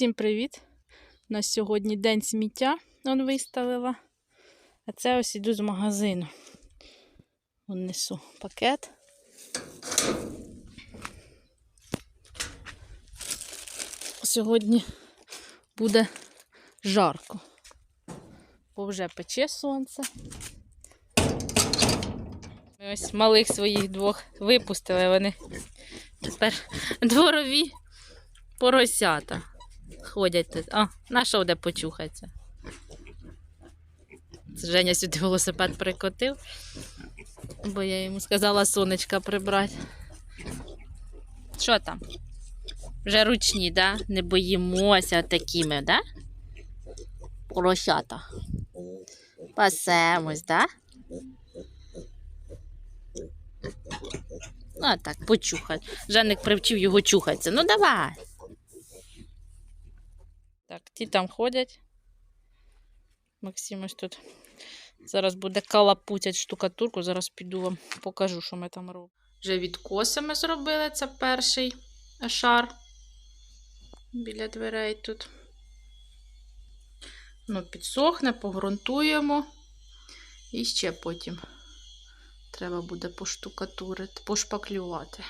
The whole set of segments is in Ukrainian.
Всім привіт! У нас сьогодні день сміття он виставила. А це ось іду з магазину. Вон пакет. Сьогодні буде жарко, бо вже пече сонце. Ми ось малих своїх двох випустили, вони тепер дворові поросята ходять тут. А, на що де почухаться? Женя сюди велосипед прикотив, бо я йому сказала сонечка прибрати. Що там? Вже ручні, да? Не боїмося такими, да? Поросята. Пасемось, да? Ну, так, почухай. Женик привчив його чухатися. Ну давай. Так, ті там ходять. Максим ось тут. Зараз буде калапутять штукатурку. Зараз піду вам покажу, що ми там робимо. Вже відкоси ми зробили. Це перший шар біля дверей тут. Ну, підсохне, погрунтуємо. І ще потім треба буде поштукатурити, пошпаклювати.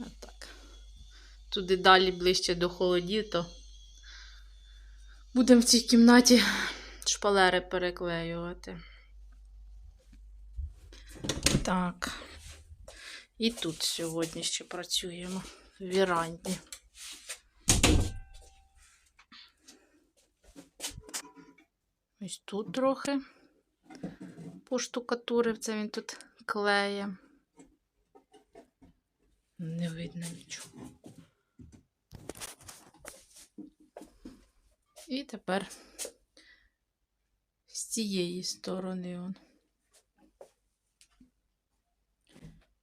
Отак. Туди далі ближче до холодів, то будемо в цій кімнаті шпалери переклеювати. Так. І тут сьогодні ще працюємо в віранді. Ось тут трохи поштукатурив, це він тут клеє. Не видно нічого. І тепер з цієї сторони он.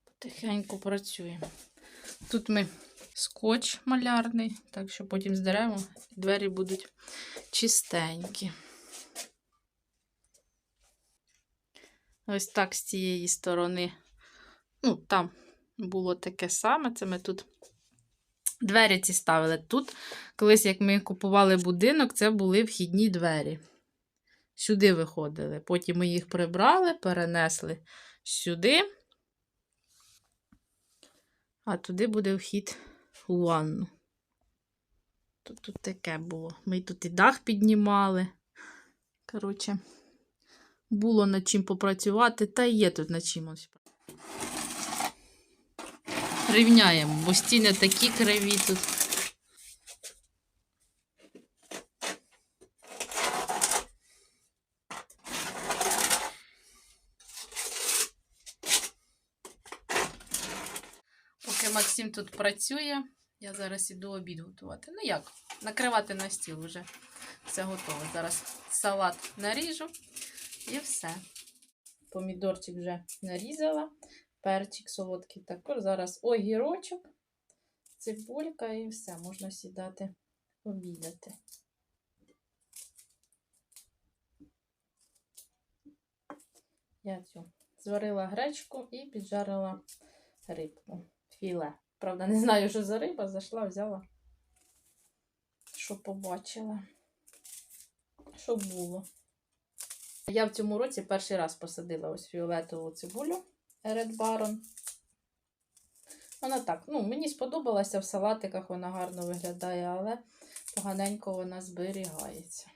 Потихеньку працюємо. Тут ми скотч малярний, так що потім здеремо, двері будуть чистенькі. Ось так з цієї сторони. Ну, там було таке саме. Це ми тут двері ці ставили. Тут, колись, як ми купували будинок, це були вхідні двері. Сюди виходили. Потім ми їх прибрали, перенесли сюди. А туди буде вхід у ванну. Тут, тут таке було. Ми тут і дах піднімали. Коротше, було над чим попрацювати, та є тут над чим. Ось. Рівняємо, бо стіни такі криві тут. Поки Максим тут працює, я зараз іду обід готувати. Ну як, накривати на стіл вже все готове. Зараз салат наріжу і все. Помідорчик вже нарізала, перчик солодкий також. Зараз огірочок, цибулька і все, можна сідати обідати. Я цю зварила гречку і піджарила рибку. Філе. Правда, не знаю, що за риба, зайшла, взяла, що побачила, що було. Я в цьому році перший раз посадила ось фіолетову цибулю Red Baron. Вона так, ну, мені сподобалася в салатиках, вона гарно виглядає, але поганенько вона зберігається.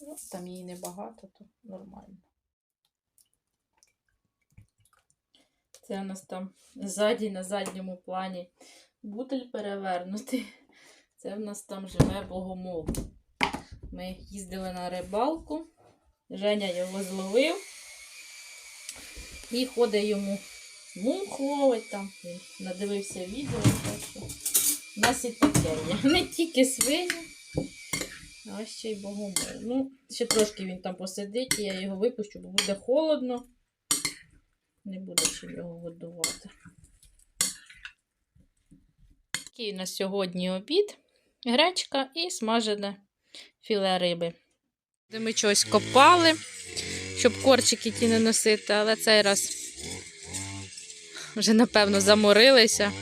Ну, там її небагато, то нормально. Це у нас там ззаді, на задньому плані бутель перевернутий. Це в нас там живе богомол. Ми їздили на рибалку. Женя його зловив і ходить йому мух ловить там. Надивився відео. Так що у нас і таке є. Не тільки свині, а ще й богомол. Ну, ще трошки він там посидить, і я його випущу, бо буде холодно. Не буду чим його годувати. Такий у нас сьогодні обід, гречка і смажене філе риби. Ми щось копали, щоб корчики ті не носити, але цей раз вже, напевно, заморилися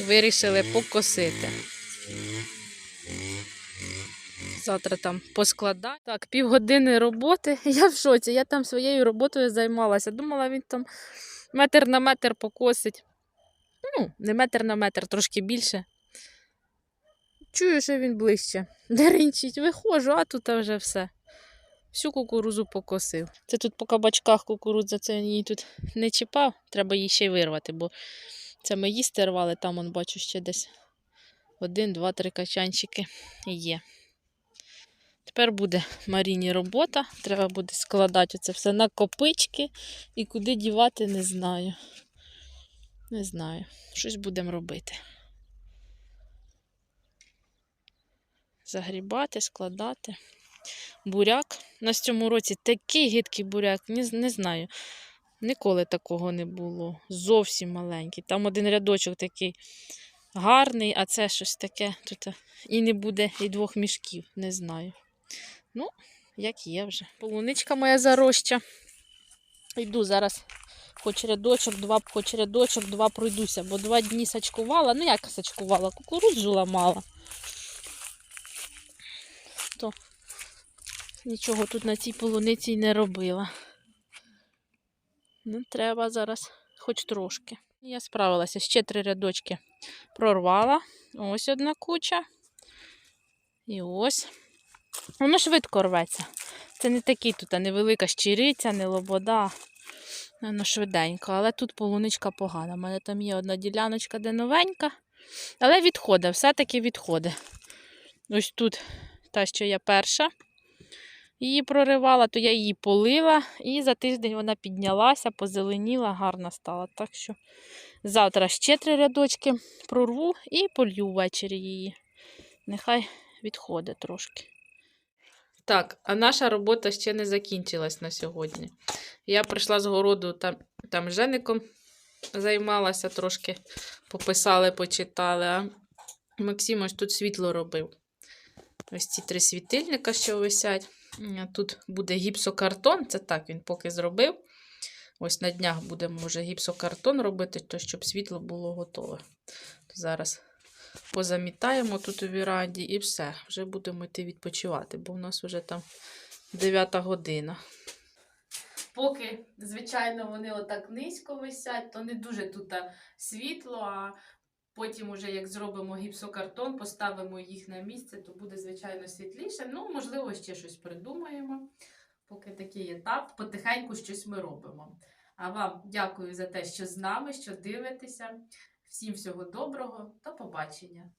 і вирішили покосити. Завтра там поскладаю. Так, півгодини роботи. Я в шоці. Я там своєю роботою займалася. Думала, він там метр на метр покосить. Ну, не метр на метр, трошки більше. Чую, що він ближче. Деренчить, виходжу, а тут вже все. Всю кукурузу покосив. Це тут по кабачках кукурудза, це її тут не чіпав, треба її ще й вирвати, бо це ми їсти рвали, там он бачу ще десь один, два, три качанчики є. Тепер буде Маріні робота. Треба буде складати це все на копички і куди дівати, не знаю. Не знаю. Щось будемо робити. Загрібати, складати. Буряк. У нас цьому році такий гидкий буряк, не, не знаю. Ніколи такого не було. Зовсім маленький. Там один рядочок такий гарний, а це щось таке тут і не буде і двох мішків, не знаю. Ну, як є вже. Полуничка моя зароща. Йду зараз хоч рядочок, два, хоч рядочок, два пройдуся, бо два дні сачкувала. Ну як сачкувала? Кукурудзу ламала. То нічого тут на цій полуниці не робила. Ну, треба зараз хоч трошки. Я справилася, ще три рядочки прорвала. Ось одна куча. І ось. Воно швидко рветься. Це не такий тут, а невелика щириця, не лобода. Воно швиденько, але тут полуничка погана. У мене там є одна діляночка, де новенька. Але відходить, все-таки відходить. Ось тут та, що я перша її проривала, то я її полила, і за тиждень вона піднялася, позеленіла, гарна стала. Так що завтра ще три рядочки прорву і полью ввечері її. Нехай відходить трошки. Так, а наша робота ще не закінчилась на сьогодні. Я прийшла з городу, там, там Жеником займалася, трошки пописали, почитали, а Максим ось тут світло робив. Ось ці три світильника, що висять. М, Тут буде гіпсокартон, це так він поки зробив. Ось на днях будемо вже гіпсокартон робити, то щоб світло було готове. То зараз позамітаємо тут у віранді і все. Вже будемо йти відпочивати, бо в нас вже там 9 година. Поки, звичайно, вони отак низько висять, то не дуже тут світло, а потім, уже як зробимо гіпсокартон, поставимо їх на місце, то буде, звичайно, світліше. Ну, можливо, ще щось придумаємо. Поки такий етап, потихеньку щось ми робимо. А вам дякую за те, що з нами, що дивитеся. Всім всього доброго, до побачення!